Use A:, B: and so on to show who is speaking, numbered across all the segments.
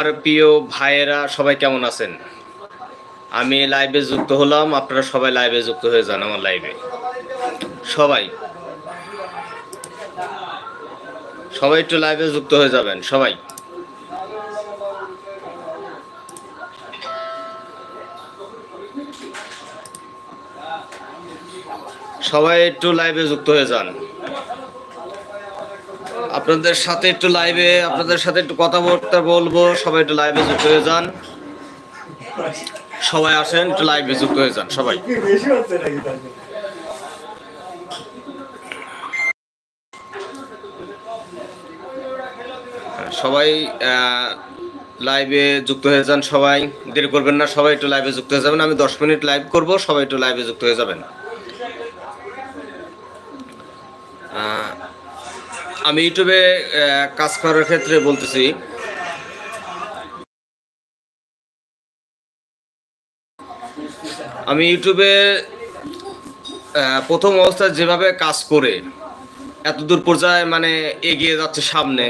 A: প্রিয় ভাইয়েরা, সবাই কেমন আছেন? আমি লাইভে যুক্ত হলাম। আপনারা সবাই লাইভে যুক্ত হয়ে যান আমার লাইভে সবাই। সবাই একটু লাইভে যুক্ত হয়ে যাবেন, সবাই। সবাই একটু লাইভে যুক্ত হয়ে যান। আপনাদের সাথে একটু লাইভে আপনাদের সাথে একটু কথাবার্তা বলব, সবাই একটু লাইভে যুক্ত হয়ে যান। সবাই আসেন, একটু লাইভে যুক্ত হয়ে যান, সবাই? সবাই লাইভে যুক্ত হয়ে যান সবাই। দেরি করবেন না, সবাই একটু লাইভে যুক্ত হয়ে যাবেন। আমি দশ মিনিট লাইভ করব, সবাই একটু লাইভে যুক্ত হয়ে যাবেন। আমি ইউটিউবে কাজ করার ক্ষেত্রে বলতেছি। আমি ইউটিউবে প্রথম অবস্থায় যেভাবে কাজ করে এত দূর পর্যায়ে মানে এগিয়ে যাচ্ছে সামনে,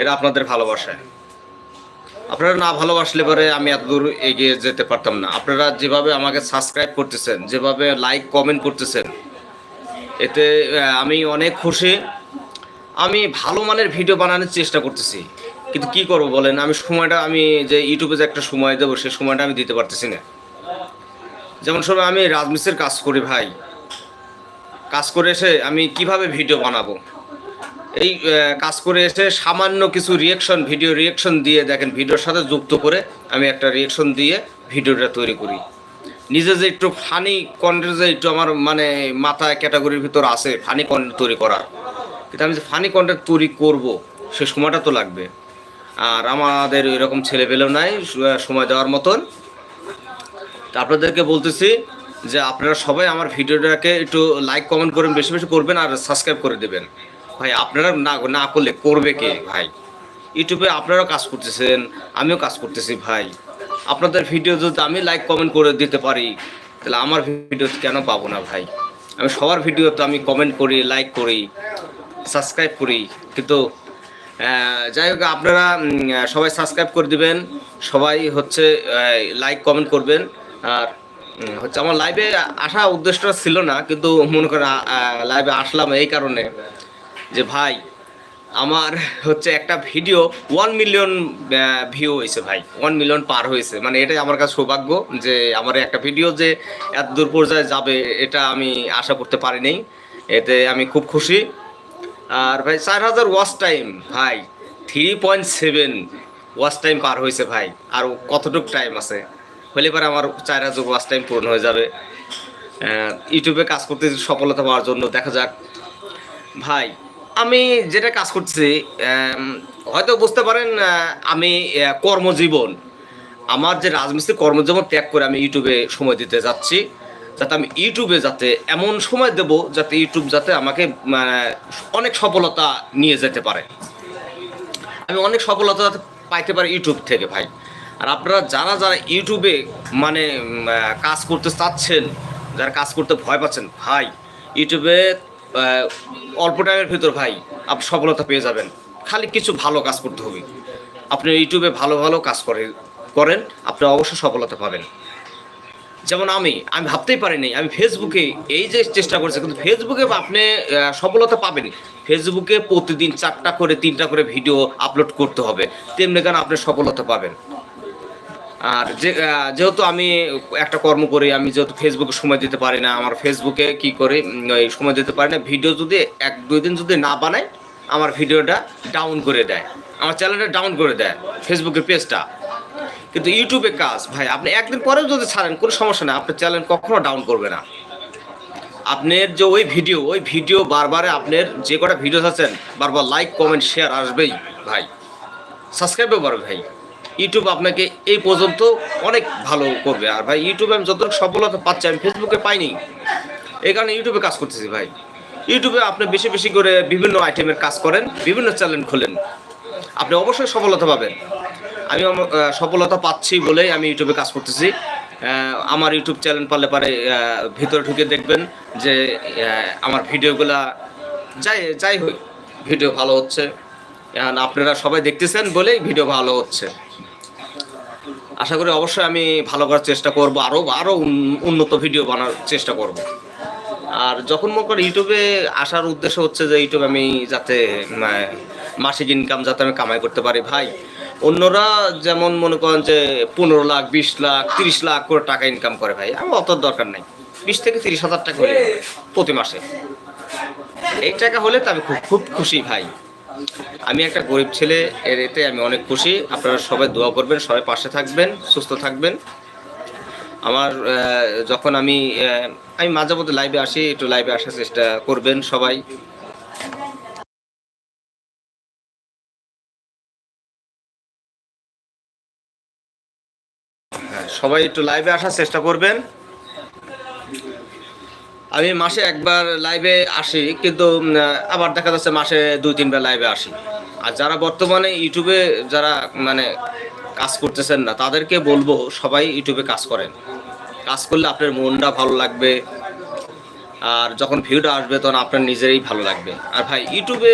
A: এটা আপনাদের ভালোবাসায়। আপনারা না ভালোবাসলে পরে আমি এত দূর এগিয়ে যেতে পারতাম না। আপনারা যেভাবে আমাকে সাবস্ক্রাইব করতেছেন, যেভাবে লাইক কমেন্ট করতেছেন, এতে আমি অনেক খুশি। আমি ভালো মানের ভিডিও বানানোর চেষ্টা করতেছি। কিন্তু কি করব বলেন? আমি সময়টা, আমি যে ইউটিউবে যে একটা সময় দেবো, সেই সময়টা আমি দিতে পারতেছি না। যেমন সময় আমি রাজমিস্ত্রির কাজ করি ভাই। কাজ করে এসে আমি কীভাবে ভিডিও বানাবো? এই কাজ করে এসে সামান্য কিছু রিয়েকশন ভিডিও রিয়েকশন দিয়ে দেখেন ভিডিওর সাথে যুক্ত করে আমি একটা রিয়েকশন দিয়ে ভিডিওটা তৈরি করি। নিজে যে একটু ফানি কন্টেন্ট যে একটু আমার মানে মাথায় ক্যাটাগরির ভিতর আছে ফানি কন্টেন্ট তৈরি করার। কিন্তু আমি যে ফানি কন্টেন্ট তৈরি করব, সে সময়টা তো লাগবে। আর আমাদের এরকম ছেলেপেলেও নাই সময় দেওয়ার মতন। আপনাদেরকে বলতেছি যে আপনারা সবাই আমার ভিডিওটাকে একটু লাইক কমেন্ট করবেন বেশি বেশি করবেন আর সাবস্ক্রাইব করে দেবেন। ভাই, আপনারা না না করলে করবে কে ভাই? ইউটিউবে আপনারাও কাজ করতেছেন, আমিও কাজ করতেছি ভাই। আপনাদের ভিডিও যদি আমি লাইক কমেন্ট করে দিতে পারি, তাহলে আমার ভিডিও কেন পাবো না ভাই? আমি সবার ভিডিও তো আমি কমেন্ট করি লাইক করি। সাবস্ক্রাইব করি। কিন্তু যাই হোক, আপনারা সবাই সাবস্ক্রাইব করে দিবেন। সবাই হচ্ছে লাইক কমেন্ট করবেন। আর হচ্ছে আমার লাইভে আসা উদ্দেশ্যটা ছিল না, কিন্তু মনে করেন লাইভে আসলাম এই কারণে যে, ভাই, আমার হচ্ছে একটা ভিডিও ওয়ান মিলিয়ন ভিউ হয়েছে ভাই। ওয়ান মিলিয়ন পার হয়েছে। মানে এটাই আমার কাছে সৌভাগ্য যে, আমার একটা ভিডিও যে, এত দূর পর্যায়ে যাবে, এটা আমি আশা করতে পারিনি। এতে আমি খুব খুশি। আর ভাই, চার হাজার ওয়াচ টাইম ভাই। Three point seven watch time পার হয়েছে ভাই। আর কতটুক টাইম আছে? হলে পরে আমার চার হাজার ওয়াচ টাইম পূরণ হয়ে যাবে। ইউটিউবে কাজ করতে সফলতা পাওয়ার জন্য, দেখা যাক। ভাই, আমি যেটা কাজ করছি হয়তো বুঝতে পারেন আমি কর্মজীবন। আমার যে রাজমিস্ত্রি কর্মজীবন ত্যাগ করে আমি ইউটিউবে সময় দিতে যাচ্ছি। যাতে আমি ইউটিউবে যাতে এমন সময় দেব যাতে ইউটিউব যাতে আমাকে মানে, অনেক সফলতা নিয়ে যেতে পারে। আমি অনেক সফলতা যাতে পাইতে পারি ইউটিউব থেকে ভাই। আর আপনারা যারা যারা ইউটিউবে মানে কাজ করতে চাচ্ছেন যারা কাজ করতে ভয় পাচ্ছেন ভাই ইউটিউবে অল্প টাইমের ভিতর ভাই আপনি সফলতা পেয়ে যাবেন। খালি কিছু ভালো কাজ করতে হবে। আপনি ইউটিউবে ভালো ভালো কাজ করে করেন আপনি অবশ্যই সফলতা পাবেন। যেমন আমি আমি ভাবতেই পারিনি, আমি ফেসবুকে এই যে চেষ্টা করছি, কিন্তু ফেসবুকে আপনি সফলতা পাবেন ফেসবুকে প্রতিদিন চারটা করে, তিনটা করে ভিডিও আপলোড করতে হবে। তেমনি কেন আপনি সফলতা পাবেন? আর যে যেহেতু আমি একটা কর্ম করি, আমি যেহেতু ফেসবুকে সময় দিতে পারি না, আমার ফেসবুকে কি করে সময় দিতে পারি না, ভিডিও যদি এক, দুই দিন যদি না বানায়, আমার ভিডিওটা ডাউন করে দেয়। আমার চ্যানেলটা ডাউন করে দেয়, ফেসবুকের পেজটা কিন্তু ইউটিউবে কাজ, ভাই, আপনি একদিন পরেও যদি ছাড়েন, কোনো সমস্যা নেই, আপনার চ্যানেল কখনো ডাউন করবে না। আপনার যে ওই ভিডিও ওই ভিডিও বারবারে আপনার যে কটা ভিডিও আছেন, বারবার লাইক কমেন্ট শেয়ার আসবেই, ভাই। সাবস্ক্রাইবও পারবে ভাই। ইউটিউব আপনাকে এই পর্যন্ত অনেক ভালো করবে। আর ভাই ইউটিউবে আমি যতটুকু সফলতা পাচ্ছি, আমি ফেসবুকে পাইনি। এই কারণে ইউটিউবে কাজ করতেছি, ভাই। ইউটিউবে আপনি বেশি বেশি করে বিভিন্ন আইটেমের কাজ করেন, বিভিন্ন চ্যানেল খোলেন। আপনি অবশ্যই সফলতা পাবেন। আমি সফলতা পাচ্ছি বলেই আমি ইউটিউবে কাজ করতেছি। আমার ইউটিউব চ্যানেল পারলে পারে ভিতরে ঢুকে দেখবেন যে আমার ভিডিওগুলা যাই যাই হোক, ভিডিও ভালো হচ্ছে। আপনারা সবাই দেখতেছেন বলেই ভিডিও ভালো হচ্ছে। আশা করি অবশ্যই আমি ভালো করার চেষ্টা করব আরও আরও উন্নত ভিডিও বানার চেষ্টা করব। আর যখন মনে করেন ইউটিউবে আসার উদ্দেশ্য হচ্ছে যে, ইউটিউবে আমি যাতে মাসিক ইনকাম যাতে আমি কামাই করতে পারি, ভাই অন্যরা যেমন মনে করেন যে পনেরো লাখ, বিশ লাখ, তিরিশ লাখ করে টাকা ইনকাম করে ভাই, আমার অত দরকার নাই। বিশ থেকে তিরিশ হাজার টাকা হলে প্রতি মাসে। এই টাকা হলে তো আমি খুব খুব খুশি ভাই। আমি একটা গরিব ছেলে, এর এতে আমি অনেক খুশি। আপনারা সবাই দোয়া করবেন, সবাই পাশে থাকবেন, সুস্থ থাকবেন। আমার যখন আমি আমি মাঝে মধ্যে লাইভে আসি, একটু লাইভে আসার চেষ্টা করবেন সবাই। সবাই একটু লাইভে আসার চেষ্টা করবেন। আমি মাসে একবার লাইভে আসি, কিন্তু আবার দেখা যাচ্ছে মাসে দুই, তিনবার লাইভে আসি। আর যারা বর্তমানে ইউটিউবে যারা মানে কাজ করতেছেন না, তাদেরকে বলব, সবাই ইউটিউবে কাজ করেন। কাজ করলে আপনার মনটা ভালো লাগবে। আর যখন ভিউটা আসবে, তখন আপনার নিজেরই ভালো লাগবে। আর ভাই ইউটিউবে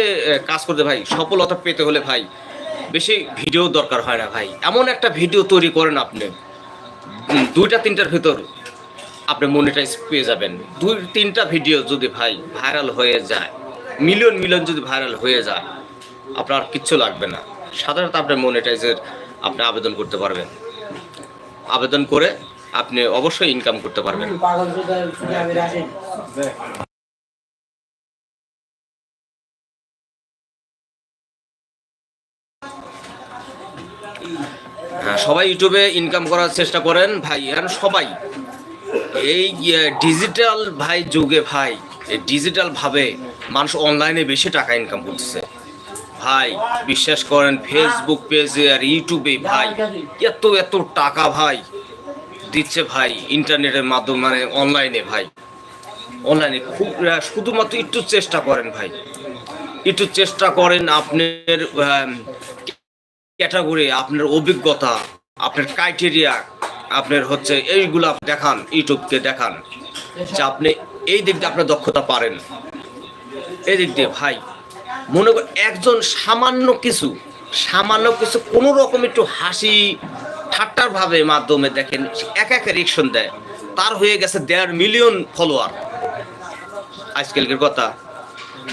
A: কাজ করতে ভাই, সফলতা পেতে হলে ভাই, বেশি ভিডিও দরকার হয় না ভাই। এমন একটা ভিডিও তৈরি করেন আপনি। দুইটা, তিনটার ভিতর আপনি মনিটাইজ পেয়ে যাবেন। দুই, তিনটা ভিডিও যদি ভাই ভাইরাল হয়ে যায় মিলিয়ন মিলিয়ন যদি ভাইরাল হয়ে যায়, আপনার কিচ্ছু লাগবে না। সাধারণত আপনার মনিটাইজের আপনি আবেদন করতে পারবেন। আবেদন করে আপনি অবশ্যই ইনকাম করতে পারবেন। সবাই ইউটিউবে ইনকাম করার চেষ্টা করেন ভাই, এখন সবাই। এই ডিজিটাল ভাই যুগে ভাই ডিজিটাল ভাবে মানুষ অনলাইনে বেশি টাকা ইনকাম করতেছে। ভাই, বিশ্বাস করেন ফেসবুক পেজে আর ইউটিউবে ভাই, এত এত টাকা ভাই দিচ্ছে ভাই ইন্টারনেটের মাধ্যমে মানে অনলাইনে ভাই। অনলাইনে খুব শুধুমাত্র একটু চেষ্টা করেন ভাই। একটু চেষ্টা করেন আপনার ক্যাটাগরি, আপনার অভিজ্ঞতা, আপনার ক্রাইটেরিয়া আপনার হচ্ছে এইগুলো দেখান, ইউটিউবকে দেখান, যে আপনি এই দিক দিয়ে আপনার দক্ষতা পারেন। এই দিক দিয়ে ভাই, মনে কর একজন সামান্য কিছু সামান্য কিছু কোনো রকম একটু হাসি, ঠাট্টার ভাবে মাধ্যমে দেখেন, এক এক রিয়েকশন দেয়, তার হয়ে গেছে দেড় মিলিয়ন ফলোয়ার আজকালকের কথা,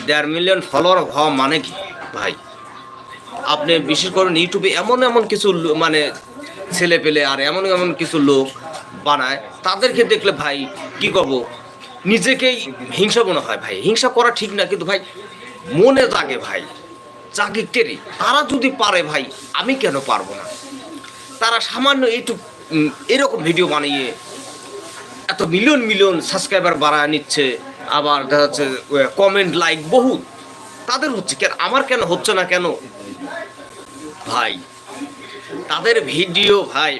A: দেড় মিলিয়ন ফলোয়ার হওয়া মানে কি? ভাই আপনি বিশেষ করে ইউটিউবে এমন এমন কিছু মানে ছেলে পেলে আর এমন এমন কিছু লোক বানায় তাদেরকে দেখলে ভাই কি করব? নিজেকেই হিংসা মনে হয় ভাই। হিংসা করা ঠিক না কিন্তু ভাই মনে জাগে ভাই। টেরি তারা যদি পারে ভাই আমি কেন পারব না? তারা সামান্য উম, এরকম ভিডিও বানিয়ে এত মিলিয়ন মিলিয়ন সাবস্ক্রাইবার বাড়ায় নিচ্ছে আবার দেখা যাচ্ছে কমেন্ট লাইক বহুত। তাদের হচ্ছে কেন আমার কেন হচ্ছে না কেন? ভাই, তাদের ভিডিও ভাই,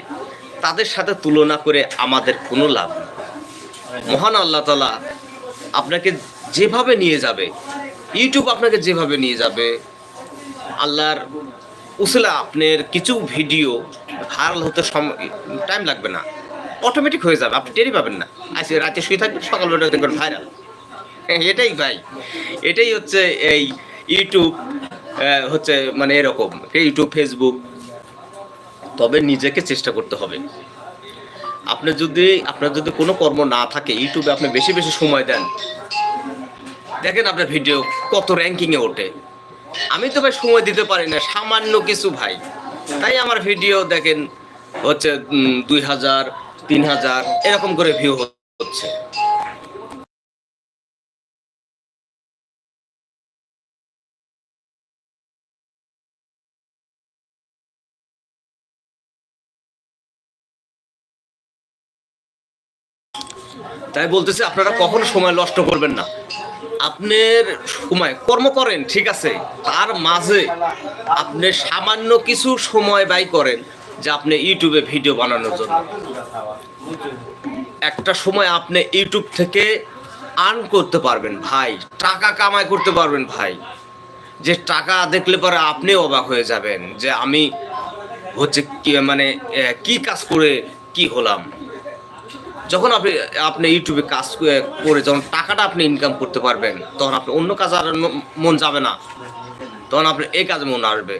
A: তাদের সাথে তুলনা করে আমাদের কোনো লাভ মহান আল্লাহ তালা আপনাকে যেভাবে নিয়ে যাবে ইউটিউব আপনাকে যেভাবে নিয়ে যাবে, আল্লাহর উসলা আপনার কিছু ভিডিও ভাইরাল হতে টাইম লাগবে না। অটোমেটিক হয়ে যাবে, আপনি টেরই পাবেন না। আজকে রাতে শুয়ে থাকবেন, সকালবেলা দেখবেন ভাইরাল এটাই ভাই, এটাই হচ্ছে এই ইউটিউব হচ্ছে মানে এরকম ইউটিউব ফেসবুক তবে নিজেকে চেষ্টা করতে হবে। আপনি যদি, আপনার যদি কোনো কর্ম না থাকে ইউটিউবে আপনি বেশি বেশি সময় দেন। দেখেন আপনার ভিডিও কত র্যাঙ্কিংয়ে ওঠে। আমি তো ভাই সময় দিতে পারি না, সামান্য কিছু ভাই। তাই আমার ভিডিও দেখেন হচ্ছে দুই হাজার, তিন হাজার, এরকম করে ভিউ হচ্ছে। তাই বলতেছি আপনারা কখনো সময় নষ্ট করবেন না। আপনার সময় কর্ম করেন ঠিক আছে? তার মাঝে আপনি সামান্য কিছু সময় ব্যয় করেন যে আপনি ইউটিউবে ভিডিও বানানোর জন্য। একটা সময় আপনি ইউটিউব থেকে আর্ন করতে পারবেন ভাই। টাকা কামাই করতে পারবেন ভাই। যে টাকা দেখলে পরে আপনি অবাক হয়ে যাবেন যে আমি হচ্ছে কি মানে কি কাজ করে কি হলাম? যখন আপনি আপনি ইউটিউবে কাজ করে- যখন টাকাটা আপনি ইনকাম করতে পারবেন, তখন আপনি অন্য কাজ আর মন যাবে না। তখন আপনি এই কাজে মন আসবে।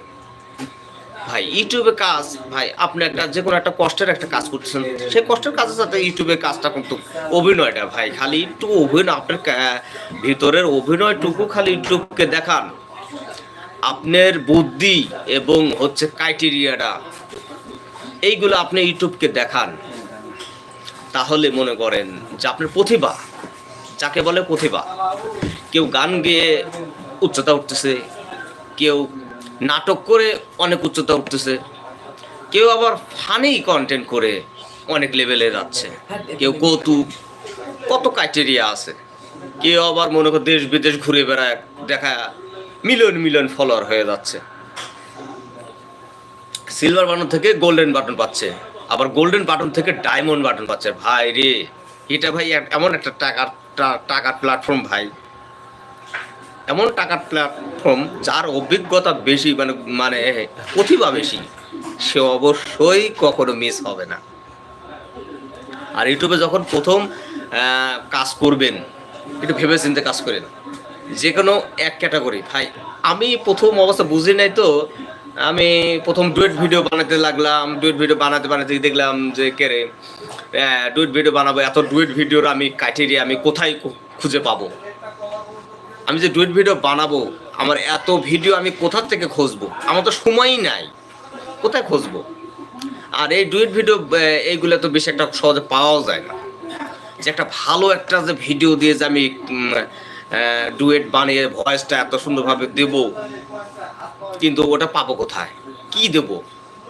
A: ভাই ইউটিউবে কাজ, ভাই, আপনি একটা যে কোনো একটা কষ্টের একটা কাজ করতেছেন সেই কষ্টের কাজের সাথে ইউটিউবে কাজটা কিন্তু অভিনয়টা, ভাই, খালি একটু অভিনয়, আপনার ভিতরের অভিনয়টুকু খালি ইউটিউবকে দেখান। আপনার বুদ্ধি এবং হচ্ছে ক্রাইটেরিয়াটা এইগুলো আপনি ইউটিউবকে দেখান। তাহলে মনে করেন যে আপনার প্রতিভা, যাকে বলে প্রতিভা, কেউ গান গেয়ে উচ্চতা উঠতেছে, কেউ নাটক করে অনেক উচ্চতা উঠতেছে, কেউ আবার ফানি কন্টেন্ট করে অনেক লেভেলে যাচ্ছে, কেউ কৌতুক, কত ক্রাইটেরিয়া আছে। কেউ আবার মনে কর দেশ বিদেশ ঘুরে বেড়ায় দেখা মিলিয়ন মিলিয়ন ফলোয়ার হয়ে যাচ্ছে। সিলভার বাটন থেকে গোল্ডেন বাটন পাচ্ছে। আবার গোল্ডেন বাটন থেকে ডায়মন্ড বাটন পাচ্ছে। ভাই রে, এটা ভাই এমন একটা টাকার টাকার প্ল্যাটফর্ম ভাই। এমন টাকার প্ল্যাটফর্ম যার অভিজ্ঞতা বেশি মানে মানে প্রতিভা বেশি, সে অবশ্যই কখনো মিস হবে না। আর ইউটিউবে যখন প্রথম কাজ করবেন, একটু ভেবে চিন্তে কাজ করেন, যে কোনো এক ক্যাটাগরি ভাই, আমি প্রথম অবস্থা বুঝি নাই তো আমি প্রথম ডুয়েট ভিডিও বানাতে লাগলাম, ডুয়েট ভিডিও বানাতে বানাতে দেখলাম যে কেরে ডুয়েট ভিডিও বানাবো, এত ডুয়েট ভিডিওর আমি ক্রাইটেরিয়া আমি কোথায় খুঁজে পাবো? আমি যে ডুয়েট ভিডিও বানাবো, আমার এত ভিডিও আমি কোথা থেকে খুঁজবো? আমার তো সময়ই নাই। কোথায় খুঁজবো? আর এই ডুয়েট ভিডিও এইগুলো তো বেশি একটা সহজে পাওয়াও যায় না। যে একটা ভালো একটা যে ভিডিও দিয়ে যে আমি ডুয়েট বানিয়ে ভয়েসটা এত সুন্দরভাবে দেব কিন্তু ওটা পাবো কোথায়? কি দেব?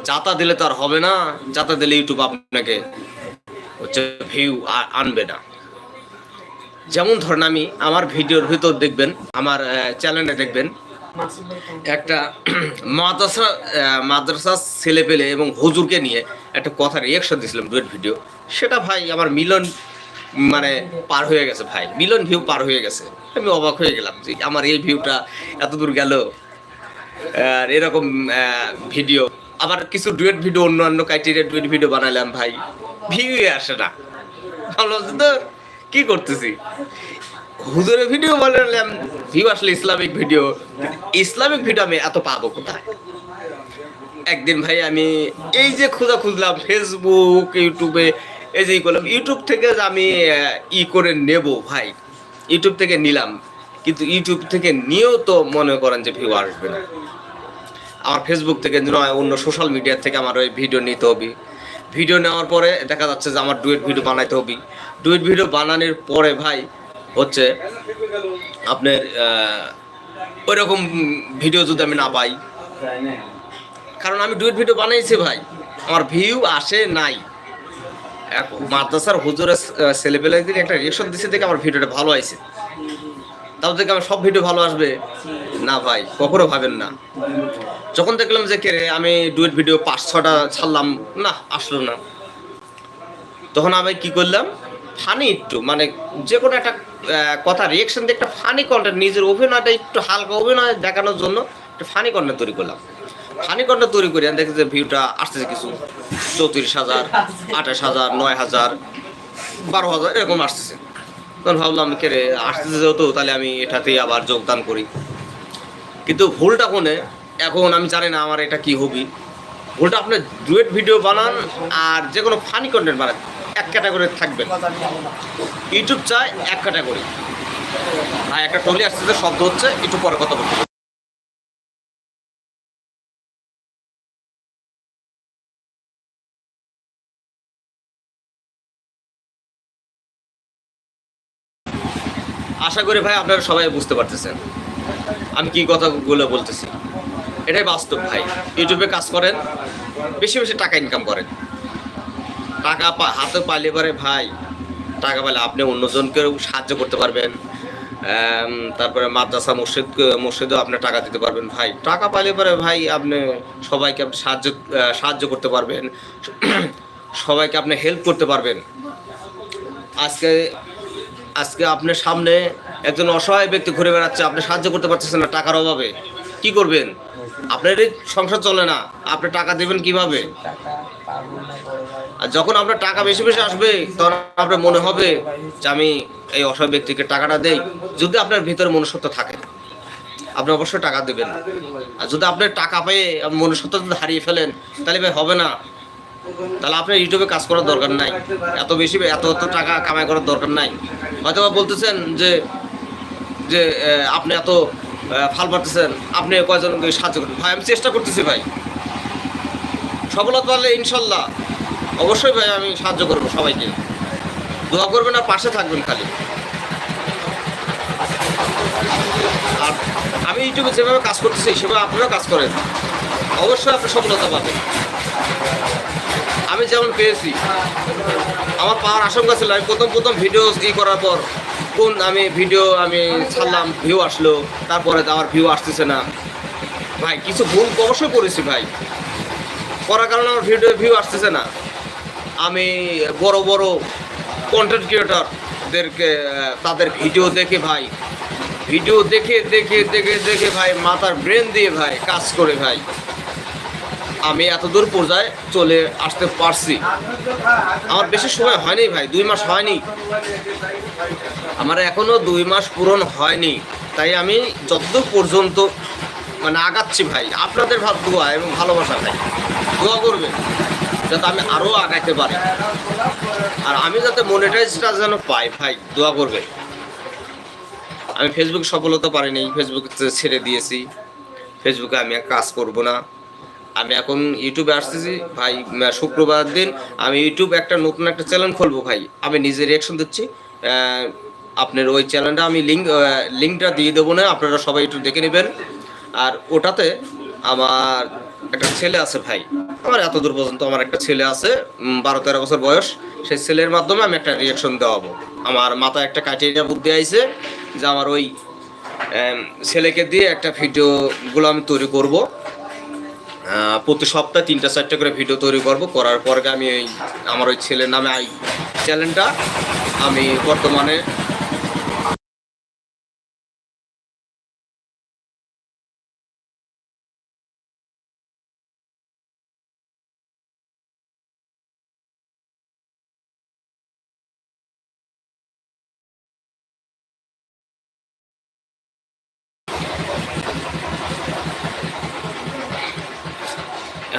A: যাতা দিলে তো আর হবে না, যাতা দিলে ইউটিউব আপনাকে হচ্ছে ভিউ আনবে না। যেমন ধরেন আমি আমার ভিডিওর ভিতর দেখবেন, আমার চ্যানেলে দেখবেন, একটা মাদ্রাসা মাদ্রাসা ছেলে পেলে এবং হুজুরকে নিয়ে একটা কথা রিয়েকশন দিয়েছিলাম ডুয়েট ভিডিও সেটা ভাই আমার মিলন মানে পার হয়ে গেছে ভাই, মিলন ভিউ পার হয়ে গেছে। আমি অবাক হয়ে গেলাম যে আমার এই ভিউটা এত দূর গেল। এরকম ভিডিও। আবার কিছু ডুয়েট ভিডিও অন্য অন্য ক্রাইটেরিয়া ডুয়েট ভিডিও বানালাম ভাই। ভিউই আসে না। ভালো তো? কি করতেছি? হুজুরের ভিডিও বানালাম ভিউ আসলে ইসলামিক ভিডিও। ইসলামিক ভিডিও আমি এত পাবো কোথায়? একদিন ভাই আমি এই যে খোঁজা খুঁজলাম ফেসবুক ইউটিউবে এই যে করলাম। ইউটিউব থেকে আমি ই করে নেব ভাই। ইউটিউব থেকে নিলাম। কিন্তু ইউটিউব থেকে নিয়েও তো মনে করেন যে ভিউ আসবে না। আমার ফেসবুক থেকে নয় অন্য সোশ্যাল মিডিয়া থেকে আমার ওই ভিডিও নিতে হবে। ভিডিও নেওয়ার পরে দেখা যাচ্ছে যে আমার ডুয়েট ভিডিও বানাইতে হবে। ডুয়েট ভিডিও বানানোর পরে ভাই হচ্ছে আপনার ওই রকম ভিডিও যদি আমি না পাই। কারণ আমি ডুয়েট ভিডিও বানাইছি ভাই, আমার ভিউ আসে নাই। মাদ্রাসার হুজুরের ছেলেপেলেদের একটা রিয়েকশন দিচ্ছে দেখে আমার ভিডিওটা ভালো আইছে। তাও থেকে আমার সব ভিডিও ভালো আসবে। না ভাই, কখনো ভাবেন না। যখন দেখলাম যে কে আমি ডুয়েট ভিডিও পাঁচ ছটা ছাড়লাম, না, আসলো না। তখন আমি কি করলাম ফানি একটু মানে যে কোনো একটা কথা রিয়েকশন দিয়ে একটা ফানি কন্টেন্ট নিজের অভিনয়টা একটু হালকা অভিনয় দেখানোর জন্য একটা ফানি কন্টেন্ট তৈরি করলাম। ফানি কন্টেন্ট তৈরি করি আমি দেখি যে ভিউটা আসতেছে কিছু। চৌত্রিশ হাজার, আঠাশ হাজার, নয় হাজার, বারো হাজার, এরকম আসতেছে। তখন ভাবলাম, কে রে, আসতেছে যেহেতু, তাহলে আমি এটাতেই আবার যোগদান করি। কিন্তু ভুলটা কোনে? এখন আমি জানি না আমার এটা কি হবি ভুলটা আপনি ডুয়েট ভিডিও বানান আর যে কোনো ফানি কন্টেন্ট বানান, এক ক্যাটাগরি থাকবেন। ইউটিউব চায় এক ক্যাটাগরি আর একটা টলি আসতেছে শব্দ হচ্ছে, একটু পরে কথা বলব। আশা করি ভাই আপনারা সবাই বুঝতে পারতেছেন। আমি কি কথাগুলো বলতেছি? এটাই বাস্তব ভাই। ইউটিউবে কাজ করেন, বেশি বেশি টাকা ইনকাম করেন। টাকা হাতে পাইলে পরে ভাই, টাকা পাইলে আপনি অন্যজনকেও সাহায্য করতে পারবেন। তারপরে মাদ্রাসা, মসজিদ, মসজিদেও আপনি টাকা দিতে পারবেন ভাই। টাকা পাইলে পরে ভাই আপনি সবাইকে আপনি সাহায্য সাহায্য করতে পারবেন। সবাইকে আপনি হেল্প করতে পারবেন। আজকে আজকে আপনার সামনে একজন অসহায় ব্যক্তি ঘুরে বেড়াচ্ছে, আপনি সাহায্য করতে পারতেছেন না টাকার অভাবে। কি করবেন? আপনার সংসার চলে না, আপনি টাকা দেবেন কীভাবে? আর যখন আপনার টাকা বেশি বেশি আসবে, তখন আপনার মনে হবে যে আমি এই অসহায় ব্যক্তিকে টাকাটা দেই, যদি আপনার ভিতরে মনুষ্যত্ব থাকে। আপনি অবশ্যই টাকা দেবেন। আর যদি আপনি টাকা পেয়ে মনুষ্যত্ব যদি হারিয়ে ফেলেন, তাহলে ভাই হবে না। তাহলে আপনার ইউটিউবে কাজ করার দরকার নাই। এত বেশি, এত এত টাকা কামাই করার দরকার নাই। হয়তো বলতেছেন যে যে আপনি এত ফাল পারতেছেন আপনি কয়জনকে সাহায্য করুন? ভাই, আমি চেষ্টা করতেছি ভাই। সফলতা পারলে ইনশাল্লাহ, অবশ্যই ভাই, আমি সাহায্য করব সবাইকে। দোয়া করবেন আর পাশে থাকবেন খালি। আর আমি ইউটিউবে যেভাবে কাজ করতেছি, সেভাবে আপনারাও কাজ করেন। অবশ্যই আপনি সফলতা পাবেন। আমি যেমন পেয়েছি, আমার পাওয়ার আশঙ্কা ছিল, আমি প্রথম প্রথম ভিডিও ই করার পর কোন আমি ভিডিও আমি ছাড়লাম ভিউ আসলো, তারপরে আমার ভিউ আসতেছে না। ভাই, কিছু ভুল অবশ্যই করেছি ভাই। করার কারণে আমার ভিডিও ভিউ আসতেছে না। আমি বড় বড় কন্টেন্ট ক্রিয়েটরদেরকে তাদের ভিডিও দেখে ভাই ভিডিও দেখে দেখে দেখে দেখে ভাই, মাথার ব্রেন দিয়ে ভাই, কাজ করে ভাই। আমি এত দূর পর্যায়ে চলে আসতে পারছি। আমার বেশি সময় হয়নি ভাই, দুই মাস হয়নি। আমার এখনও দুই মাস পূরণ হয়নি। তাই আমি যতদূর পর্যন্ত মানে আগাচ্ছি ভাই, আপনাদের ভাব দোয়া এবং ভালোবাসা ভাই, দোয়া করবে যাতে আমি আরও আগাইতে পারি। আর আমি যাতে মনিটাইজটা যেন পাই ভাই, দোয়া করবে আমি ফেসবুক সফলতা পারিনি ফেসবুক ছেড়ে দিয়েছি। ফেসবুকে আমি কাজ করব না। আমি এখন ইউটিউবে আসতেছি, ভাই শুক্রবার দিন আমি ইউটিউব একটা নতুন একটা চ্যানেল খুলবো ভাই। আমি নিজে রিয়াকশন দিচ্ছি আপনার ওই চ্যানেলটা আমি লিঙ্ক লিঙ্কটা দিয়ে দেবো না, আপনারা সবাই একটু দেখে নেবেন। আর ওটাতে আমার একটা ছেলে আছে ভাই, আমার এত দূর পর্যন্ত আমার একটা ছেলে আছে বারো তেরো বছর বয়স। সেই ছেলের মাধ্যমে আমি একটা রিয়াকশন দেওয়াবো। আমার মাথায় একটা ক্রাইটেরিয়া বুদ্ধি আইছে যে আমার ওই ছেলেকে দিয়ে একটা ভিডিওগুলো আমি তৈরি করব। প্রতি সপ্তাহে তিনটা, চারটা করে ভিডিও তৈরি করব। করার পরে আমি আমার ওই ছেলের নামে এই চ্যানেলটা আমি বর্তমানে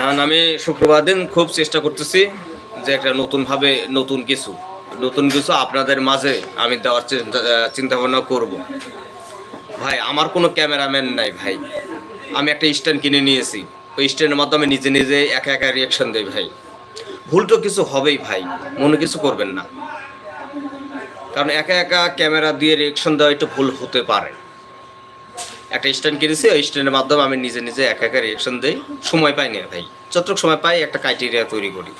A: এখন আমি শুক্রবার দিন খুব চেষ্টা করতেছি যে একটা নতুনভাবে নতুন কিছু নতুন কিছু আপনাদের মাঝে আমি দেওয়ার চিন্তা ভাবনা করব। ভাই, আমার কোনো ক্যামেরাম্যান নাই ভাই। আমি একটা স্ট্যান্ড কিনে নিয়েছি। ওই স্ট্যান্ডের মাধ্যমে নিজে নিজে একা একা রিয়াকশন দেই ভাই। ভুল তো কিছু হবেই ভাই, মনে কিছু করবেন না। কারণ একা একা ক্যামেরা দিয়ে রিয়াকশন দেওয়া একটু ভুল হতে পারে। একটা স্ট্যান্ড কিনেছি, ওই স্ট্যান্ডের মাধ্যমে আমি নিজে নিজে একা একা রিয়াকশন দিই। সময় পাই না ভাই। যতটুকু সময় পাই একটা ক্রাইটেরিয়া তৈরি করি।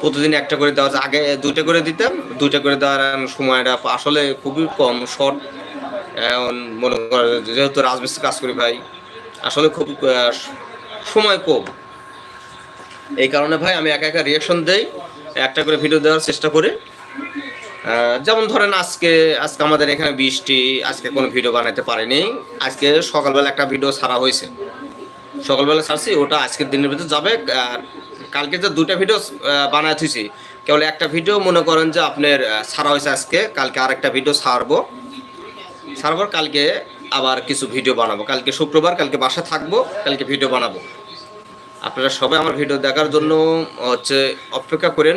A: প্রতিদিন একটা করে দেওয়া। আগে দুইটা করে দিতাম, দুইটা করে দেওয়ার সময়টা আসলে খুবই কম শর্ট মনে করেন যেহেতু রাজমিস্ত্রি কাজ করি ভাই, আসলে খুব সময় কম। এই কারণে ভাই আমি একা একা রিয়াকশন দেই, একটা করে ভিডিও দেওয়ার চেষ্টা করি। যেমন ধরেন আজকে আজকে আমাদের এখানে বৃষ্টি, আজকে কোনো ভিডিও বানাতে পারিনি। আজকে সকালবেলা একটা ভিডিও ছাড়া হয়েছে। সকালবেলা ছাড়ছি, ওটা আজকের দিনের ভিতরে যাবে। আর কালকে যে দুটা ভিডিও বানায় কেবল একটা ভিডিও মনে করেন যে আপনার ছাড়া হয়েছে আজকে। কালকে আরেকটা ভিডিও ছাড়বো। ছাড়বার কালকে আবার কিছু ভিডিও বানাবো। কালকে শুক্রবার, কালকে বাসা থাকব, কালকে ভিডিও বানাবো। আপনারা সবাই আমার ভিডিও দেখার জন্য হচ্ছে অপেক্ষা করেন।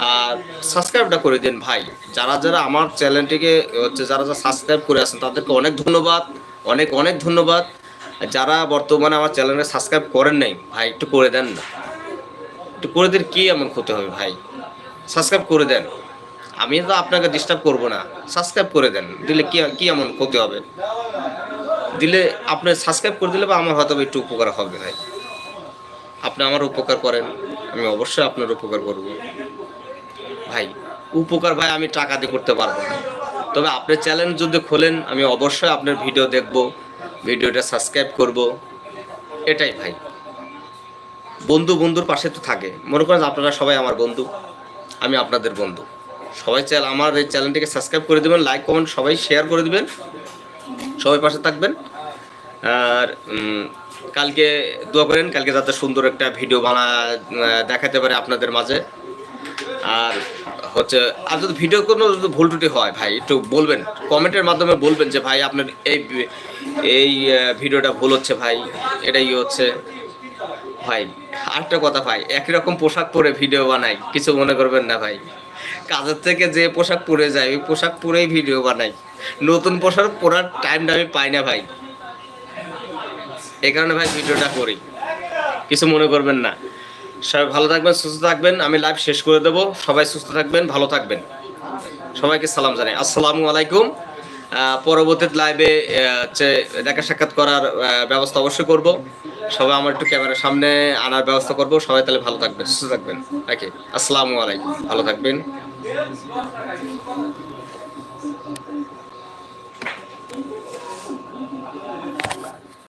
A: আর সাবস্ক্রাইবটা করে দিন ভাই। যারা যারা আমার চ্যানেলটিকে, হচ্ছে যারা যারা সাবস্ক্রাইব করে আছেন, তাদেরকে অনেক ধন্যবাদ, অনেক অনেক ধন্যবাদ। যারা বর্তমানে আমার চ্যানেলে সাবস্ক্রাইব করেন নাই, ভাই, একটু করে দেন না। একটু করে দিন কী এমন ক্ষতি হবে ভাই? সাবস্ক্রাইব করে দেন। আমি তো আপনাকে ডিস্টার্ব করব না। সাবস্ক্রাইব করে দেন। দিলে কি কি এমন ক্ষতি হবে? দিলে আপনি সাবস্ক্রাইব করে দিলে বা আমার হয়তো একটু উপকার হবে ভাই। আপনি আমার উপকার করেন, আমি অবশ্যই আপনার উপকার করব। ভাই, উপকার ভাই, আমি টাকা দিয়ে করতে পারব না। তবে আপনার চ্যানেল যদি খোলেন, আমি অবশ্যই আপনার ভিডিও দেখব ভিডিওটা সাবস্ক্রাইব করব। এটাই ভাই। বন্ধু বন্ধুর পাশে তো থাকে। মনে করেন আপনারা সবাই আমার বন্ধু, আমি আপনাদের বন্ধু। সবাই চ্যানেল আমার এই চ্যানেলটিকে সাবস্ক্রাইব করে দেবেন লাইক কমেন্ট সবাই শেয়ার করে দেবেন। সবাই পাশে থাকবেন। আর কালকে দোয়া করেন, কালকে যাতে সুন্দর একটা ভিডিও বানা দেখাতে পারে আপনাদের মাঝে। আর হচ্ছে, আর যদি ভিডিও কোনো যদি ভুল টুটি হয়, ভাই, একটু বলবেন কমেন্টের মাধ্যমে বলবেন যে, ভাই, আপনার এই এই ভিডিওটা ভুল হচ্ছে, ভাই, এটাই হচ্ছে, ভাই, আরেকটা কথা, ভাই, একই রকম পোশাক পরে ভিডিও বানাই, কিছু মনে করবেন না, ভাই। কাজের থেকে যে পোশাক পরে যায়, ওই পোশাক পরেই ভিডিও বানাই। নতুন পোশাক পরার টাইমটা আমি পাই না, ভাই। এই কারণে, ভাই ভিডিওটা করি। কিছু মনে করবেন না। সবাই ভালো থাকবেন, সুস্থ থাকবেন। আমি লাইভ শেষ করে দেবো। সবাই সুস্থ থাকবেন, ভালো থাকবেন। সবাইকে সালাম জানাই। আসসালামু আলাইকুম। পরবর্তী লাইভে হচ্ছে দেখা সাক্ষাৎ করার ব্যবস্থা অবশ্যই করব। সবাই আমার একটু ক্যামেরার সামনে আনার ব্যবস্থা করব। সবাই তাহলে ভালো থাকবেন, সুস্থ থাকবেন। আসসালামু আলাইকুম। ভালো থাকবেন।